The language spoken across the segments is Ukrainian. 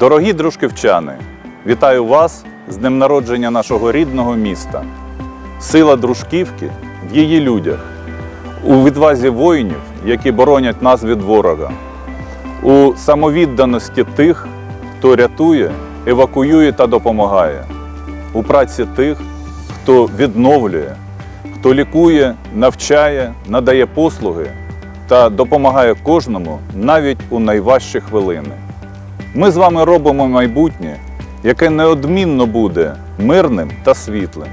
Дорогі дружківчани, вітаю вас з днем народження нашого рідного міста. Сила дружківки в її людях, у відвазі воїнів, які боронять нас від ворога, у самовідданості тих, хто рятує, евакуює та допомагає, у праці тих, хто відновлює, хто лікує, навчає, надає послуги та допомагає кожному навіть у найважчі хвилини. Ми з вами робимо майбутнє, яке неодмінно буде мирним та світлим.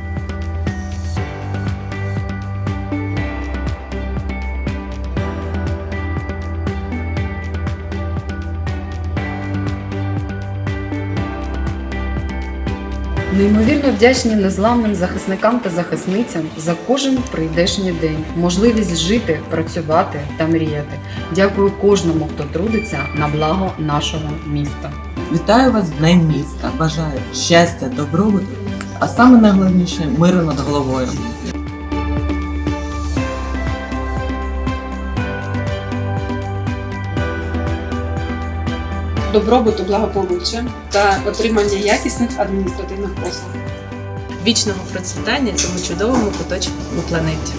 Неймовірно вдячні незламним захисникам та захисницям за кожен прийдешній день, можливість жити, працювати та мріяти. Дякую кожному, хто трудиться на благо нашого міста. Вітаю вас з Днем міста. Бажаю щастя, добробуту, а саме найголовніше миру над головою. Добробуту, благополуччя та отримання якісних адміністративних послуг. вічного процвітання цьому чудовому куточку на планеті.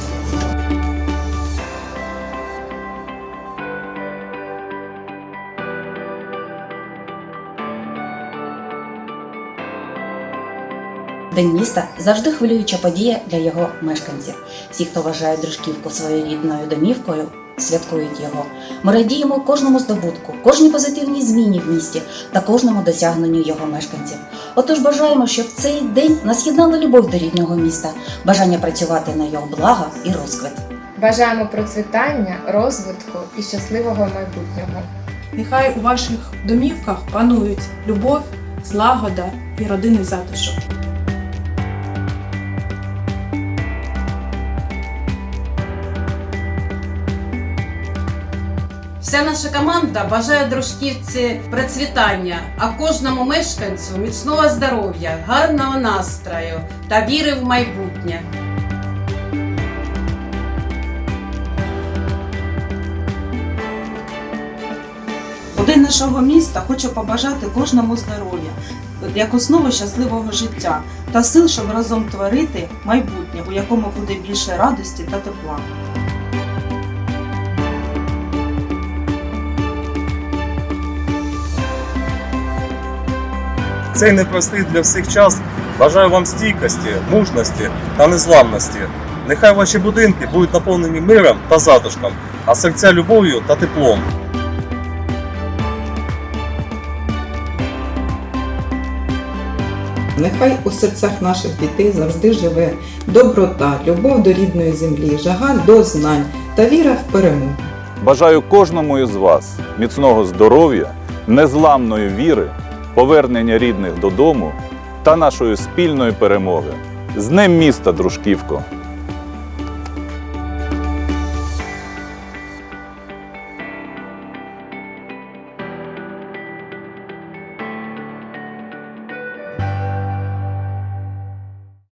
День міста завжди хвилююча подія для його мешканців. Всі, хто вважає дружківку своєрідною домівкою, святкують його. Ми радіємо кожному здобутку, кожній позитивній зміні в місті та кожному досягненню його мешканців. Отож бажаємо, щоб в цей день нас єднала любов до рідного міста, бажання працювати на його блага і розквіт. Бажаємо процвітання, розвитку і щасливого майбутнього. Нехай у ваших домівках панують любов, злагода і родинний затишок. Вся наша команда бажає дружківці процвітання, а кожному мешканцю міцного здоров'я, гарного настрою та віри в майбутнє. У день нашого міста хочу побажати кожному здоров'я, як основу щасливого життя та сил, щоб разом творити майбутнє, у якому буде більше радості та тепла. Цей непростий для всіх час бажаю вам стійкості, мужності та незламності. Нехай ваші будинки будуть наповнені миром та затишком, а серця любов'ю та теплом. Нехай у серцях наших дітей завжди живе доброта, любов до рідної землі, жага до знань та віра в перемогу. Бажаю кожному із вас міцного здоров'я, незламної віри, повернення рідних додому та нашої спільної перемоги. З Днем міста, дружківко!